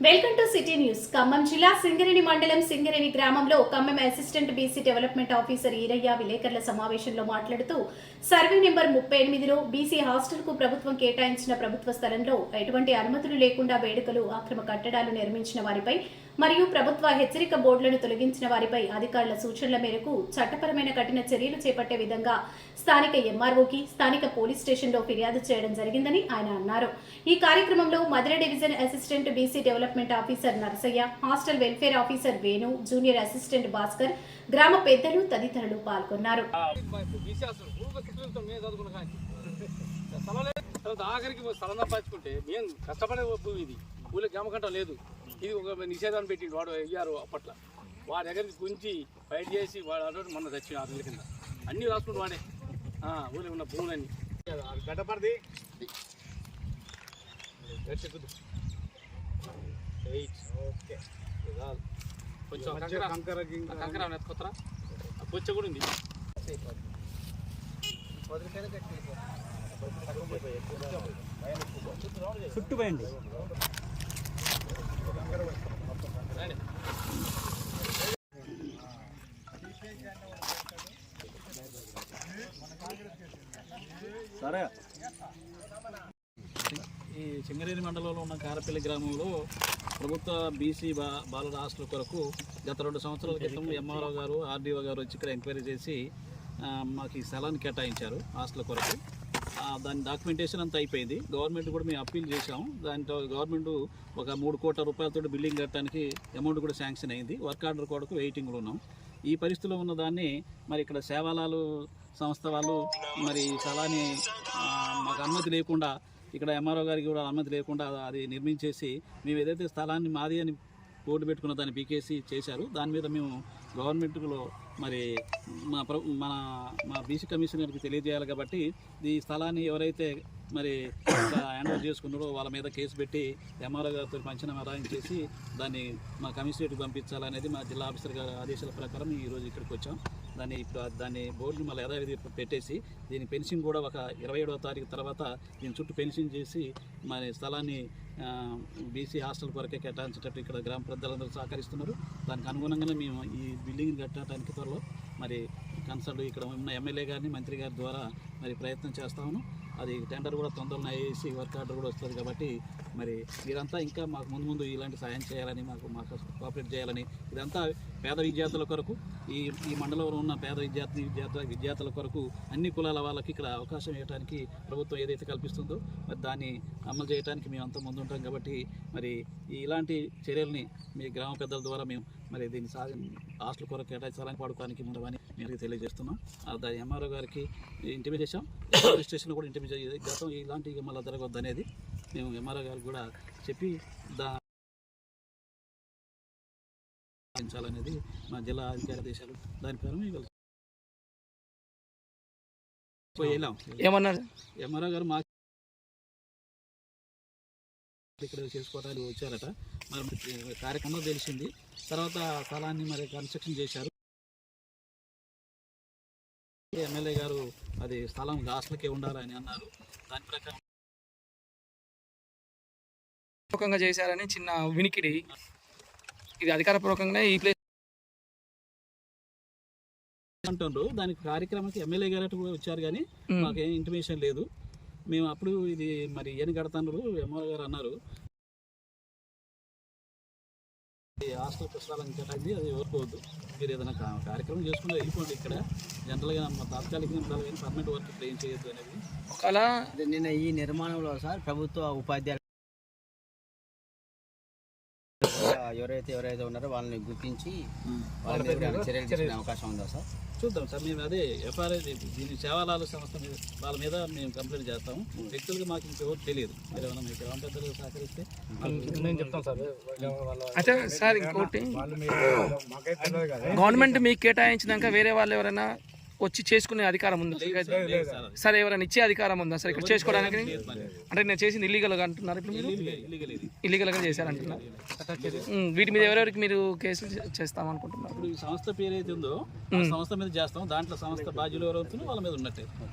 Welcome to city news. Khammam జిల్లా సింగరేణి మండలం సింగరేణి గ్రామంలో Khammam assistant BC development officer Eeraiah విలేకరుల సమావేశంలో మాట్లాడుతూ సర్వే నెంబర్ ముప్పై ఎనిమిదిలో బీసీ హాస్టల్కు ప్రభుత్వం కేటాయించిన ప్రభుత్వ స్థలంలో ఎటువంటి అనుమతులు లేకుండా వేడుకలు అక్రమ కట్టడాలు నిర్మించిన వారిపై మరియు ప్రభుత్వ హెచ్చరిక బోర్డులను తొలగించిన వారిపై అధికారుల సూచనల మేరకు చట్టపరమైన కఠిన చర్యలు చేపట్టే విధంగా స్థానిక ఎంఆర్ఓకి స్థానిక పోలీస్ స్టేషన్లో ఫిర్యాదు చేయడం జరిగిందని ఆయన అన్నారు. ఈ కార్యక్రమంలో Madhura division assistant BC development officer Narasaiah hostel welfare officer Venu junior assistant Bhaskar గ్రామ పెద్దలు తదితరులు పాల్గొన్నారు. ఆఖరికి స్థలం సంపాదించుకుంటే మేము కష్టపడే భూమి ఇది. ఊళ్ళకి అమ్మకంటం లేదు. ఇది ఒక నిషేధాన్ని పెట్టిండు వాడు అయ్యారు అప్పట్లో. వాడి దగ్గరికి గుంచి ఫైట్ చేసి వాడు అటు మొన్న తెచ్చి ఆరు నెలల కింద. అన్నీ రాసుకుంటూ వాడే. ఆ, ఊళ్ళో ఉన్న భూములన్నీ. గడ్డపడిది. ఓకే కొంచెం కంకర. బొచ్చ కూడా ఉంది. చుట్టుపోయండి సరే. ఈ సింగరేణి మండలంలో ఉన్న కారపల్లి గ్రామంలో ప్రభుత్వ బీసీ బా బాలల హాస్టల్ కొరకు గత రెండు సంవత్సరాల క్రితం ఎంఆర్ఓ గారు ఆర్డీఓ గారు వచ్చి ఇక్కడ ఎంక్వైరీ చేసి మాకు ఈ స్థలాన్ని కేటాయించారు హాస్టల్ కొరకు. దాని డాక్యుమెంటేషన్ అంతా అయిపోయింది. గవర్నమెంట్ కూడా మేము అప్పీల్ చేశాము. దాంతో గవర్నమెంట్ ఒక మూడు కోట్ల రూపాయలతో బిల్డింగ్ కట్టడానికి అమౌంట్ కూడా శాంక్షన్ అయింది. వర్క్ ఆర్డర్ కొరకు వెయిటింగ్లో ఉన్నాం. ఈ పరిస్థితిలో ఉన్నదాన్ని మరి ఇక్కడ సేవాలాలు సంస్థ వాళ్ళు మరి ఈ స్థలాన్ని మాకు అనుమతి లేకుండా ఇక్కడ ఎంఆర్ఓ గారికి కూడా అనుమతి లేకుండా అది నిర్మించేసి మేము ఏదైతే స్థలాన్ని మాది అని బోర్డు పెట్టుకున్న దాన్ని పీకేసి చేశారు దాని మీద మేము గవర్నమెంట్లో మరి మా ప్ర మన మా బీసీ కమిషనర్కి తెలియజేయాలి కాబట్టి ఈ స్థలాన్ని ఎవరైతే మరి హ్యాండ్ ఓవర్ చేసుకున్నారో వాళ్ళ మీద కేసు పెట్టి ఎంఆర్ఓ గారితో పంచనామా రాయించేసి దాన్ని మా కమిషనరేట్కి పంపించాలనేది మా జిల్లా ఆఫీసర్ గారి ఆదేశాల ప్రకారం ఈరోజు ఇక్కడికి వచ్చాం. దాన్ని ఇప్పుడు దాన్ని బోర్డుని మళ్ళీ యథావిధి పెట్టేసి దీని పెన్షన్ కూడా ఒక ఇరవై ఏడవ తారీఖు తర్వాత దీని చుట్టూ పెన్షన్ చేసి మరి స్థలాన్ని బీసీ హాస్టల్ కొరకే కేటాయించేటట్టు ఇక్కడ గ్రామ పెద్దలందరూ సహకరిస్తున్నారు. దానికి అనుగుణంగానే మేము ఈ బిల్డింగ్ కట్టడానికి త్వరలో మరి కన్సల్ట్ ఇక్కడ ఉన్న ఎమ్మెల్యే గారిని మంత్రి గారి ద్వారా మరి ప్రయత్నం చేస్తాము అది టెండర్ కూడా తొందరలో వేసి వర్క్ ఆర్డర్ కూడా వస్తుంది కాబట్టి మరి మీరంతా ఇంకా మాకు ముందు ముందు ఇలాంటి సాయం చేయాలని మాకు మాకు కోఆపరేట్ చేయాలని ఇదంతా పేద విద్యార్థుల కొరకు ఈ ఈ మండలంలో ఉన్న పేద విద్యార్థి విద్యార్థి విద్యార్థుల కొరకు అన్ని కులాల వాళ్ళకి ఇక్కడ అవకాశం ఇవ్వడానికి ప్రభుత్వం ఏదైతే కల్పిస్తుందో మరి దాన్ని అమలు చేయడానికి మేము ముందు ముందుంటాం కాబట్టి మరి ఈ ఇలాంటి చర్యల్ని మీ గ్రామ పెద్దల ద్వారా మేము మరి దీన్ని సాధి హాస్టల్ కొరకు కేటాయించాలని పడుకోవడానికి ఉండవని మేము తెలియజేస్తున్నాం. ఆ దాని ఎంఆర్ఓ గారికి ఇంటిమేట్ చేసాం పోలీస్ స్టేషన్లో కూడా ఇంటిమేట్ చేయాలి గతం ఇలాంటి మళ్ళీ జరగవద్దు అనేది మేము ఎంఆర్ఓ గారికి కూడా చెప్పి దా పాటించాలనేది మా జిల్లా అధికార దేశాలు దాని ప్రకారం వెళ్ళాం. ఏమన్నారు? ఎంఆర్ఓ గారు మా ఇక్కడ చేసుకోవడానికి వచ్చారట. మరి కార్యక్రమం తెలిసింది. తర్వాత స్థలాన్ని మరి కన్స్ట్రక్షన్ చేశారు. ఎమ్మెల్యే గారు అది స్థలం హాస్టల్కే ఉండాలని అన్నారు. దాని ప్రకారం పూర్వకంగా చేశారని చిన్న వినికిడి. ఇది అధికారపూర్వకంగానే ఈ ప్లేస్ అంటుండ్రు. దానికి కార్యక్రమానికి ఎమ్మెల్యే గారు కూడా వచ్చారు కానీ మాకేం ఇంటిమేషన్ లేదు. మేము అప్పుడు ఇది మరి ఏని కడతాను ఎంఆర్ గారు అన్నారు. హాస్టల్ పుస్తకాలను కేటాయింది అది ఓర్కోవద్దు మీరు ఏదైనా కార్యక్రమం చేసుకుంటే వెళ్ళిపోండి ఇక్కడ. జనరల్గా మా తాత్కాలికంగా ఉండాలి కానీ పర్మనెంట్ వర్క్ ఇక్కడ ఏం చేయొద్దు అనేది. ఒకవేళ నిన్న ఈ నిర్మాణంలో సార్ ప్రభుత్వ ఉపాధ్యాయులు ఎవరైతే ఎవరైతే ఉన్నారో వాళ్ళని గుర్తించి వాళ్ళ మీద చర్యలు తీసుకునే అవకాశం ఉందా సార్? చూద్దాం సార్. మేము అదే ఎఫ్ఆర్ఐ దీని సేవాలాల సంస్థ మీద వాళ్ళ మీద మేము కంప్లైంట్ చేస్తాము. వ్యక్తులుగా మాకు ఇంకెవరు తెలియదు. మీరు ఏమైనా మీ గ్రామ పెద్దలు సహకరిస్తే నేను చెప్తాను సార్. అయితే సార్ ఇంకోటి. గవర్నమెంట్ మీకు కేటాయించినాక వేరే వాళ్ళు ఎవరైనా వచ్చి చేసుకునే అధికారం ఉందా సార్? ఎవరైనా ఇచ్చే అధికారం ఉందా సార్ ఇక్కడ చేసుకోవడానికి. అంటే నేను చేసింది ఇల్లీగల్గా అంటున్నారు ఇప్పుడు మీరు? ఇల్లీగల్గా చేశారంటున్నారు వీటి మీద ఎవరెవరికి మీరు కేసులు చే- చేస్తామనుకుంటున్నారు ఇప్పుడు ఈ సంస్థ పేరు అయితే ఉందో సంస్థ మీద చేస్తాం. దాంట్లో సంస్థ బాధ్యులు ఎవరు వాళ్ళ మీద ఉన్నట్టే.